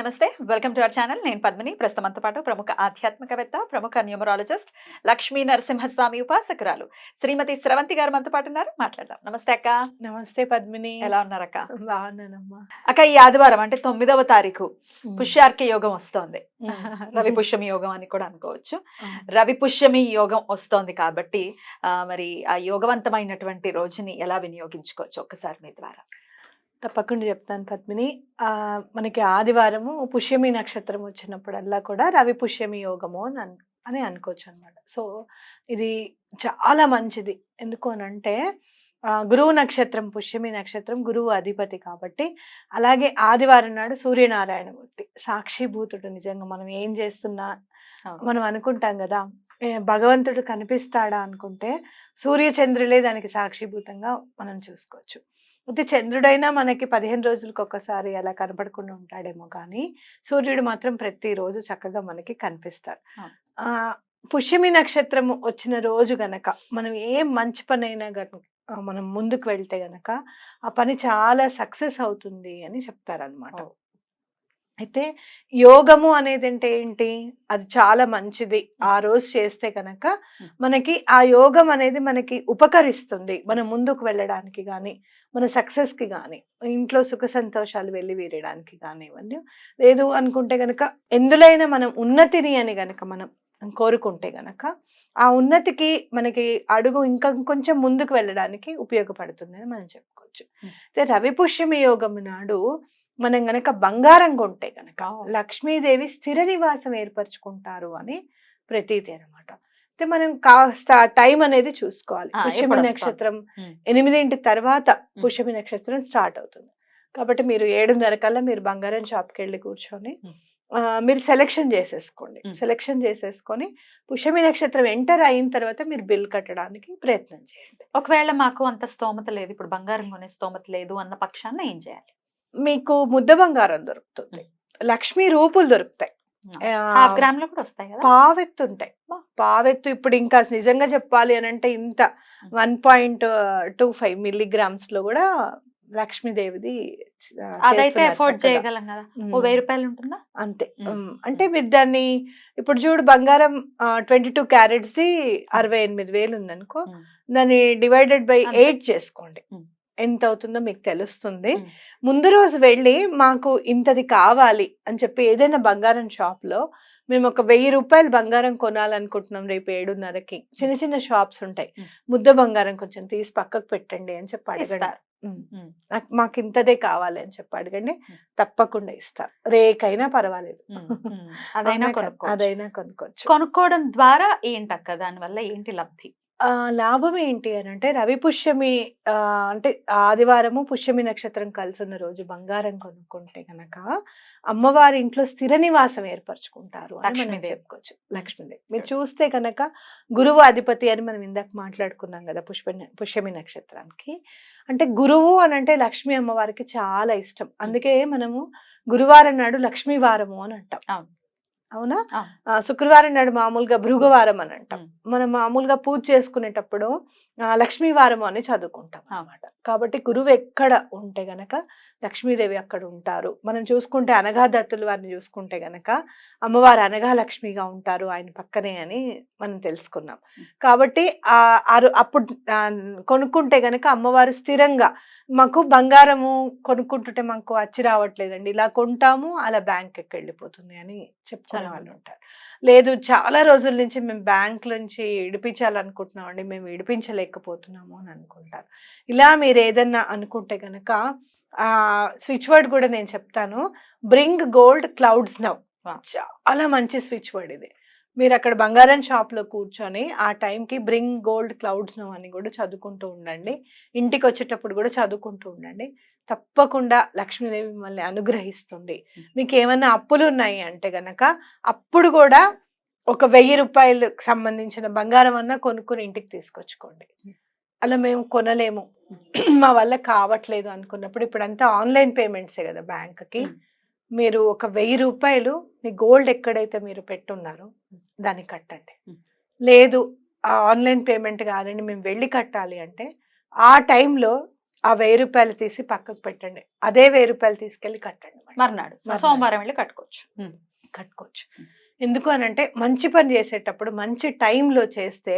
నమస్తే welcome to our channel. నేను పద్మిని. ప్రస్తుతంతో పాటు ప్రముఖ ఆధ్యాత్మికవేత్త ప్రముఖ న్యూమరాలజిస్ట్ లక్ష్మీ నరసింహస్వామి ఉపాసకురాలు శ్రీమతి స్రవంతి గారు మనతో పాటు ఉన్నారు. మాట్లాడదాం. నమస్తే అక్క. నమస్తే పద్మిని. ఎలా ఉన్నారక్క? బాగున్నానమ్మా. అక్క ఈ ఆదివారం అంటే తొమ్మిదవ తారీఖు. పుష్యార్క యోగం వస్తోంది. రవి పుష్యమి యోగం అని కూడా అనుకోవచ్చు. రవి పుష్యమి యోగం వస్తోంది కాబట్టి మరి ఆ యోగవంతమైనటువంటి రోజుని ఎలా వినియోగించుకోవచ్చు ఒక్కసారి మీ ద్వారా? తప్పకుండా చెప్తాను పద్మిని. మనకి ఆదివారము పుష్యమి నక్షత్రం వచ్చినప్పుడల్లా కూడా రవి పుష్యమి యోగము అని అన్- అని అనుకోవచ్చు అనమాట సో ఇది చాలా మంచిది. ఎందుకు అని అంటే ఆ, గురువు నక్షత్రం పుష్యమి నక్షత్రం గురువు అధిపతి కాబట్టి అలాగే ఆదివారం నాడు సూర్యనారాయణమూర్తి సాక్షిభూతుడు నిజంగా మనం ఏం చేస్తున్నా. మనం అనుకుంటాం కదా భగవంతుడు కనిపిస్తాడా అనుకుంటే సూర్యచంద్రులే దానికి సాక్షిభూతంగా మనం చూసుకోవచ్చు. అయితే చంద్రుడైనా మనకి పదిహేను రోజులకు ఒక్కసారి అలా కనపడకుండా ఉంటాడేమో కానీ సూర్యుడు మాత్రం ప్రతిరోజు చక్కగా మనకి కనిపిస్తారు పుష్యమి నక్షత్రం వచ్చిన రోజు గనక మనం ఏ మంచి పని అయినా గనక మనం ముందుకు వెళ్తే గనక ఆ పని చాలా సక్సెస్ అవుతుంది అని చెప్తారనమాట. అయితే యోగము అనేది అంటే ఏంటి? అది చాలా మంచిది. ఆ రోజు చేస్తే కనుక. మనకి ఆ యోగం అనేది మనకి ఉపకరిస్తుంది. మనం ముందుకు వెళ్ళడానికి కానీ మన సక్సెస్కి కానీ ఇంట్లో సుఖ సంతోషాలు వెళ్ళి వీరడానికి కానివ్వండి. లేదు అనుకుంటే గనక ఎందులైనా మనం ఉన్నతిని అని గనక మనం కోరుకుంటే గనక ఆ ఉన్నతికి మనకి అడుగు ఇంకా కొంచెం ముందుకు వెళ్ళడానికి ఉపయోగపడుతుంది అని మనం చెప్పుకోవచ్చు. అయితే రవి పుష్యమి యోగం నాడు మనం గనక బంగారం కొంటే గనక. లక్ష్మీదేవి స్థిర నివాసం ఏర్పరచుకుంటారు అని ప్రతీతి అనమాట అయితే మనం కాస్త టైం అనేది చూసుకోవాలి పుష్యమి? నక్షత్రం. ఎనిమిదింటి తర్వాత పుష్యమి నక్షత్రం స్టార్ట్ అవుతుంది కాబట్టి మీరు ఏడున్నర కల్లా మీరు బంగారం షాప్కి వెళ్ళి కూర్చొని మీరు సెలెక్షన్ చేసేసుకోండి. సెలెక్షన్ చేసేసుకొని పుష్యమి నక్షత్రం ఎంటర్ అయిన తర్వాత మీరు బిల్ కట్టడానికి ప్రయత్నం చేయండి. ఒకవేళ మాకు అంత స్తోమత లేదు ఇప్పుడు బంగారం కొనే స్తోమత లేదు అన్న పక్షాన ఏం చేయాలి? మీకు ముద్ద బంగారం దొరుకుతుంది. లక్ష్మీ రూపులు దొరుకుతాయి. హాఫ్ గ్రామ్లో కూడా వస్తాయి పావెత్తు ఉంటాయి. పావెత్తు ఇప్పుడు ఇంకా నిజంగా చెప్పాలి అని అంటే ఇంత వన్ పాయింట్ టూ ఫైవ్ మిల్లీగ్రామ్స్లో కూడా లక్ష్మీదేవిది అదైతే ఎఫోర్డ్ చక్కగా. చేయగలం కదా. ఓ వెయ్యి రూపాయలు ఉంటుందా అంతే అంటే మీరు దాన్ని ఇప్పుడు చూడు బంగారం ట్వంటీ టూ క్యారెట్స్ ది అరవై ఎనిమిది వేలు ఉందనుకో. దాన్ని డివైడెడ్ బై. ఎయిట్ చేసుకోండి. ఎంత అవుతుందో మీకు తెలుస్తుంది. ముందు రోజు వెళ్ళి మాకు ఇంతది కావాలి అని చెప్పి ఏదైనా బంగారం షాప్లో మేము ఒక వెయ్యి రూపాయలు బంగారం కొనాలనుకుంటున్నాం రేపు ఏడున్నరకి చిన్న చిన్న షాప్స్ ఉంటాయి. ముద్ద బంగారం కొంచెం తీసి పక్కకు పెట్టండి అని చెప్పి అడగండి. ఉమ్. నాకు- మాకు ఇంతదే కావాలి అని చెప్పి అడగండి. తప్పకుండా ఇస్తారు రేకైనా పర్వాలేదు. అదైనా? కొనుక్కోవచ్చు. అదైనా కొనుక్కోవచ్చు. కొనుక్కోవడం ద్వారా ఏంటక్క? దాని వల్ల ఏంటి లబ్ధి? ఆ, లాభం ఏంటి అని అంటే రవి పుష్యమి అంటే ఆదివారము పుష్యమి నక్షత్రం కలిసి ఉన్న రోజు బంగారం కొనుక్కుంటే గనక అమ్మవారి ఇంట్లో స్థిర నివాసం ఏర్పరచుకుంటారు అని మనం లక్ష్మీదేవి. చెప్పుకోవచ్చు. లక్ష్మీదేవి. మీరు చూస్తే కనుక గురువు అధిపతి అని మనం ఇందాక మాట్లాడుకున్నాం కదా పుష్ప పుష్యమి నక్షత్రానికి. అంటే గురువు అని అంటే లక్ష్మీ అమ్మవారికి చాలా ఇష్టం. అందుకే మనము గురువారం నాడు లక్ష్మీ వారము అని అంటాం. అవును. అవునా? శుక్రవారం నాడు మామూలుగా భృగవారం అని అంటాం. మనం మామూలుగా పూజ చేసుకునేటప్పుడు లక్ష్మీవారం అని చదువుకుంటాం ఆ. అన్నమాట. కాబట్టి గురువు ఎక్కడ ఉంటే గనక లక్ష్మీదేవి అక్కడ ఉంటారు. మనం చూసుకుంటే అనగా దత్తులు వారిని చూసుకుంటే గనక అమ్మవారు అనగా లక్ష్మిగా ఉంటారు ఆయన పక్కనే అని మనం తెలుసుకున్నాం. కాబట్టి అప్పుడు కొనుక్కుంటే గనక అమ్మవారు స్థిరంగా మాకు బంగారము కొనుక్కుంటుంటే మాకు అచ్చి రావట్లేదండి ఇలా కొంటాము అలా బ్యాంక్కి వెళ్ళిపోతుంది అని చెప్పుకునే చాలా వాళ్ళు ఉంటారు. లేదు చాలా రోజుల నుంచి మేము బ్యాంక్ నుంచి విడిపించాలనుకుంటున్నామండి మేము విడిపించలేకపోతున్నాము అని అనుకుంటారు. ఇలా మీరు ఏదన్నా అనుకుంటే గనక ఆ స్విచ్ వర్డ్ కూడా నేను చెప్తాను. Bring gold clouds now. చాలా మంచి స్విచ్ వర్డ్ ఇది. మీరు అక్కడ బంగారం షాప్లో కూర్చొని ఆ టైంకి బ్రింగ్ గోల్డ్ క్లౌడ్స్ అని కూడా చదువుకుంటూ ఉండండి. ఇంటికి వచ్చేటప్పుడు కూడా చదువుకుంటూ ఉండండి. తప్పకుండా లక్ష్మీదేవి మిమ్మల్ని అనుగ్రహిస్తుంది. మీకు ఏమైనా అప్పులు ఉన్నాయి అంటే గనక అప్పుడు కూడా ఒక వెయ్యి రూపాయలకు సంబంధించిన బంగారం అన్నా కొనుక్కుని ఇంటికి తీసుకొచ్చుకోండి. అలా మేము కొనలేము. మా వల్ల కావట్లేదు అనుకున్నప్పుడు ఇప్పుడు అంతా ఆన్లైన్ పేమెంట్సే కదా బ్యాంక్కి. మీరు ఒక వెయ్యి రూపాయలు మీ గోల్డ్ ఎక్కడైతే మీరు పెట్టున్నారో దాన్ని కట్టండి. లేదు ఆ ఆన్లైన్ పేమెంట్ కాదండి మేము వెళ్ళి కట్టాలి అంటే ఆ టైంలో ఆ వెయ్యి రూపాయలు తీసి పక్కకు పెట్టండి అదే వెయ్యి రూపాయలు తీసుకెళ్ళి కట్టండి. మర్నాడు. సోమవారం వెళ్ళి కట్టుకోవచ్చు. కట్టుకోవచ్చు ఎందుకు అని అంటే మంచి పని చేసేటప్పుడు మంచి టైంలో చేస్తే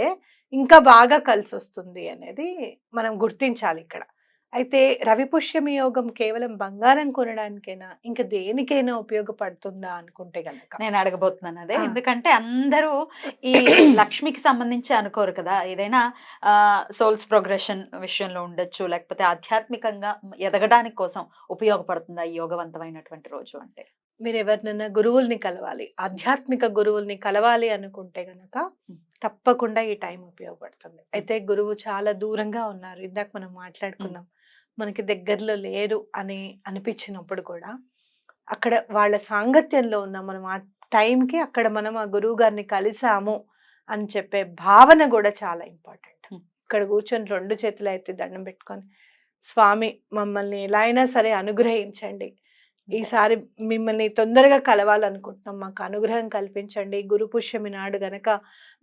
ఇంకా బాగా కలిసి వస్తుంది అనేది మనం గుర్తించాలి ఇక్కడ అయితే రవి పుష్యమి యోగం కేవలం బంగారం కొనడానికైనా? ఇంకా దేనికైనా ఉపయోగపడుతుందా అనుకుంటే గనక? నేను అడగబోతున్నాను అదే. ఎందుకంటే అందరూ ఈ లక్ష్మికి సంబంధించి అనుకోరు కదా. ఏదైనా సోల్స్ ప్రోగ్రెషన్ విషయంలో ఉండొచ్చు లేకపోతే ఆధ్యాత్మికంగా ఎదగడానికి కోసం ఉపయోగపడుతుందా ఈ యోగవంతమైనటువంటి రోజు అంటే? మీరు ఎవరినైనా గురువుల్ని కలవాలి ఆధ్యాత్మిక గురువుల్ని కలవాలి అనుకుంటే గనక. తప్పకుండా ఈ టైం ఉపయోగపడుతుంది. అయితే గురువు చాలా దూరంగా ఉన్నారు. ఇందాక మనం మాట్లాడుకున్నాం. మనకి దగ్గరలో లేరు అని అనిపించినప్పుడు కూడా అక్కడ వాళ్ళ సాంగత్యంలో ఉన్న మనం ఆ టైంకి అక్కడ మనం ఆ గురువు గారిని కలిసాము అని చెప్పే భావన కూడా చాలా ఇంపార్టెంట్. ఇక్కడ కూర్చొని రెండు చేతులు అయితే దండం పెట్టుకొని స్వామి మమ్మల్ని ఎలా అయినా సరే అనుగ్రహించండి ఈసారి మిమ్మల్ని తొందరగా కలవాలనుకుంటున్నాం మాకు అనుగ్రహం కల్పించండి గురు పుష్యమి నాడు గనక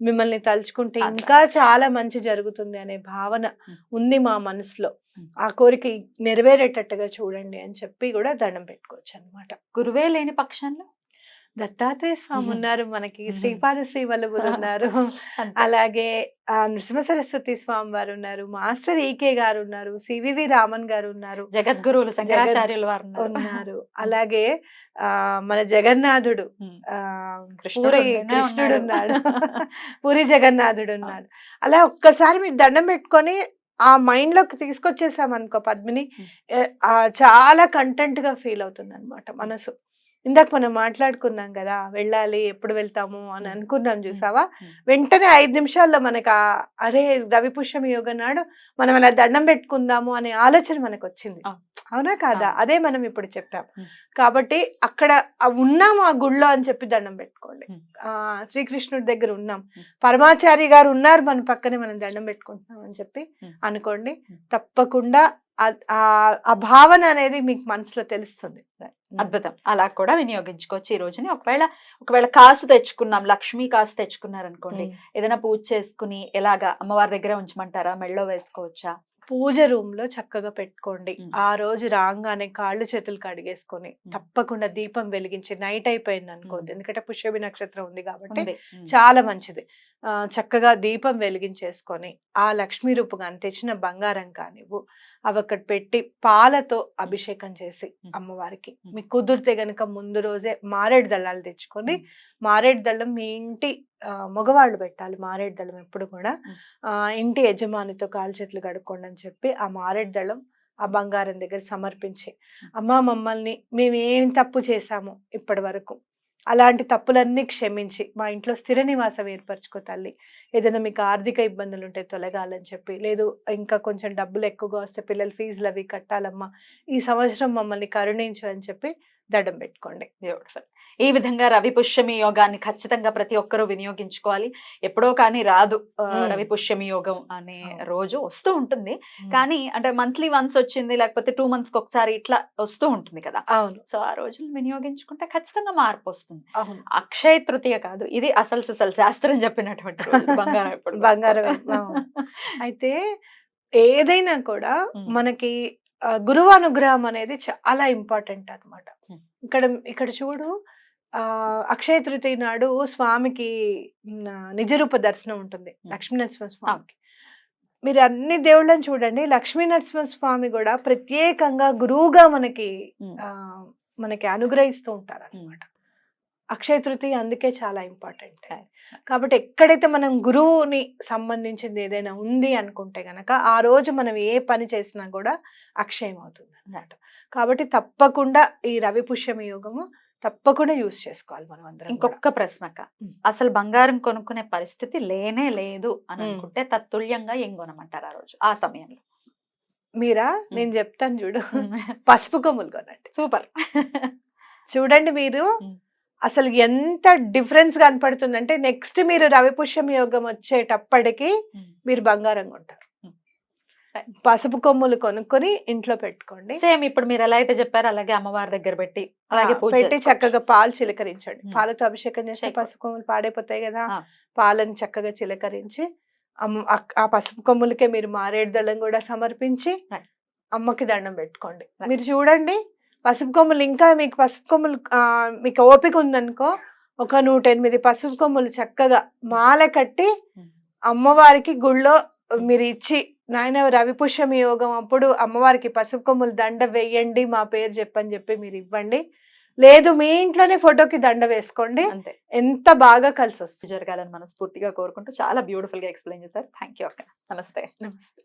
మిమ్మల్ని తలుచుకుంటే. ఇంకా చాలా మంచి జరుగుతుంది అనే భావన. ఉంది మా మనసులో. ఆ కోరిక నెరవేరేటట్టుగా చూడండి అని చెప్పి కూడా దండం పెట్టుకోవచ్చు అనమాట గురువే లేని పక్షంలో దత్తాత్రేయ స్వామి. ఉన్నారు మనకి. శ్రీపాద శ్రీ వల్లభులు ఉన్నారు. అలాగే ఆ, నృసింహ సరస్వతి స్వామి వారు ఉన్నారు మాస్టర్ ఈకే గారు ఉన్నారు సివివి రామన్ గారు ఉన్నారు జగద్గురువులు శంకరాచార్యులు వారు ఉన్నారు. అలాగే ఆ మన జగన్నాథుడు కృష్ణుడు పూరి ఉంటూనే కృష్ణుడు ఉన్నాడు. పూరి జగన్నాథుడు ఉన్నాడు అలా ఒక్కసారి మీరు దండం పెట్టుకొని ఆ మైండ్లోకి తీసుకొచ్చేసాం అనుకో పద్మిని చాలా కంటెంట్గా ఫీల్ అవుతుంది అనమాట మనసు ఇందాక మనం మాట్లాడుకున్నాం కదా వెళ్ళాలి ఎప్పుడు వెళ్తాము అని. అనుకున్నాం చూసావా. వెంటనే ఐదు నిమిషాల్లో మనకు అరే రవి పుష్యమి యోగ నాడు మనం అలా దండం పెట్టుకుందాము అనే ఆలోచన మనకు వచ్చింది అవును. కాదా. అదే మనం ఇప్పుడు చెప్పాం. కాబట్టి అక్కడ ఉన్నాము ఆ గుళ్ళో అని చెప్పి దండం పెట్టుకోండి. ఆ శ్రీకృష్ణుడి దగ్గర ఉన్నాం. పరమాచారి గారు ఉన్నారు మన పక్కనే మనం దండం పెట్టుకుంటున్నాం అని చెప్పి. అనుకోండి. తప్పకుండా ఆ భావన అనేది మీకు మనసులో తెలుస్తుంది అద్భుతం. అలా కూడా వినియోగించుకోవచ్చు. ఈ రోజుని ఒకవేళ ఒకవేళ కాసు తెచ్చుకున్నాం లక్ష్మీ కాసు తెచ్చుకున్నారనుకోండి ఏదైనా పూజ చేసుకుని ఎలాగా అమ్మవారి దగ్గర ఉంచమంటారా? మెళ్ళో వేసుకోవచ్చా? పూజ రూమ్లో చక్కగా పెట్టుకోండి. ఆ రోజు రాగానే కాళ్ళు చేతులు కడిగేసుకొని. తప్పకుండా దీపం వెలిగించి నైట్ అయిపోయింది మ్మ్. ఎందుకంటే పుష్యమి నక్షత్రం ఉంది కాబట్టి. చాలా మంచిది చక్కగా దీపం వెలిగించేసుకొని ఆ లక్ష్మీ రూపు కానీ తెచ్చిన బంగారం కానివ్వు అవి అక్కడ పెట్టి పాలతో అభిషేకం చేసి మ్మ్. అమ్మవారికి మ్మ్. మీకు కుదిరితే గనుక ముందు రోజే మారేడు దళాలు తెచ్చుకొని. మారేడు దళం మీ ఇంటి మగవాళ్ళు పెట్టాలి మారేడు దళం ఎప్పుడు కూడా. ఇంటి యజమానితో కాలు చేతులు కడుక్కోండి అని చెప్పి ఆ మారేడు దళం ఆ బంగారం దగ్గర సమర్పించి అమ్మా మమ్మల్ని మేము ఏం తప్పు చేశాము ఇప్పటి వరకు? అలాంటి తప్పులన్నీ క్షమించి మా ఇంట్లో స్థిర నివాసం ఏర్పరచుకో తల్లి. ఏదైనా మీకు ఆర్థిక ఇబ్బందులు ఉంటే తొలగాలని చెప్పి లేదు ఇంకా కొంచెం డబ్బులు ఎక్కువగా వస్తే పిల్లల ఫీజులు అవి కట్టాలమ్మా. ఈ సంవత్సరం మమ్మల్ని కరుణించు అని చెప్పి దండం పెట్టుకోండి బ్యూటిఫుల్ ఈ విధంగా రవి పుష్యమి యోగాన్ని ఖచ్చితంగా ప్రతి ఒక్కరూ వినియోగించుకోవాలి ఎప్పుడో కానీ రాదు. రవి పుష్యమి యోగం అనే. రోజు వస్తూ ఉంటుంది కానీ అంటే మంత్లీ వన్స్ వచ్చింది లేకపోతే టూ మంత్స్కి ఒకసారి ఇట్లా వస్తూ ఉంటుంది కదా అవును సో ఆ రోజులు వినియోగించుకుంటే ఖచ్చితంగా మార్పు వస్తుంది అక్షయ తృతీయ కాదు ఇది అసలు సిసలు శాస్త్రం చెప్పినటువంటి. బంగారం ఎప్పుడు బంగారం. అయితే ఏదైనా కూడా. మనకి గురువు అనుగ్రహం అనేది చాలా ఇంపార్టెంట్ అన్నమాట. మ్మ్. ఇక్కడ ఇక్కడ చూడు ఆ అక్షయ తృతీయ నాడు స్వామికి నిజరూప దర్శనం ఉంటుంది మ్మ్. లక్ష్మీ నరసింహ స్వామికి. మీరు అన్ని దేవుళ్ళని చూడండి లక్ష్మీ నరసింహ స్వామి కూడా ప్రత్యేకంగా గురువుగా మనకి మనకి అనుగ్రహిస్తూ ఉంటారు అన్నమాట అక్షయ తృతీయ అందుకే చాలా ఇంపార్టెంట్. కాబట్టి ఎక్కడైతే మనం గురువుని సంబంధించింది ఏదైనా ఉంది అనుకుంటే గనక ఆ రోజు మనం ఏ పని చేసినా కూడా అక్షయం అవుతుంది అన్నమాట కాబట్టి తప్పకుండా ఈ రవి పుష్యమి యోగము తప్పకుండా యూస్ చేసుకోవాలి మనం అందరం. ఇంకొక ప్రశ్నక. అసలు బంగారం కొనుక్కునే పరిస్థితి లేనే లేదు అని. అనుకుంటే తత్తుల్యంగా ఏం కొనమంటారు ఆ రోజు ఆ సమయంలో మీరా నేను చెప్తాను చూడు. పసుపు కొమ్ములు కొనండి సూపర్ చూడండి మీరు. అసలు ఎంత డిఫరెన్స్ కనపడుతుందంటే నెక్స్ట్ మీరు రవి పుష్యమి యోగం వచ్చేటప్పటికి మీరు బంగారం కొంటారు మ్మ్. పసుపు కొమ్ములు కొనుక్కొని ఇంట్లో పెట్టుకోండి సేమ్ ఇప్పుడు మీరు ఎలా అయితే చెప్పారో అలాగే అమ్మవారి దగ్గర పెట్టి అలాగే పెట్టి. చక్కగా పాలు చిలకరించండి. పాలతో అభిషేకం చేస్తే. పసుపు కొమ్ములు పాడైపోతాయి కదా. పాలను చక్కగా చిలకరించి ఆ- పసుపు కొమ్ములకే మీరు మారేడు దళం కూడా సమర్పించి. అమ్మకి దండం పెట్టుకోండి. మీరు చూడండి పసుపు కొమ్ములు ఇంకా మీకు పసుపు కొమ్ములు ఆ, మీకు ఓపిక ఉందనుకో ఒక నూట ఎనిమిది పసుపు కొమ్ములు చక్కగా మాల కట్టి. అమ్మవారికి గుళ్ళో మీరు ఇచ్చి నాయన రవిపుష్యమి యోగం అప్పుడు అమ్మవారికి పసుపు కొమ్ములు దండ వేయండి మా పేరు చెప్పని చెప్పి మీరు ఇవ్వండి. లేదు మీ ఇంట్లోనే ఫోటోకి దండ వేసుకోండి. అంతే. ఎంత బాగా కలిసి వస్తుంది జరగాలని మనస్ఫూర్తిగా కోరుకుంటూ చాలా బ్యూటిఫుల్గా ఎక్స్ప్లెయిన్ చేశారు. థ్యాంక్ యూ అక్క. నమస్తే. నమస్తే.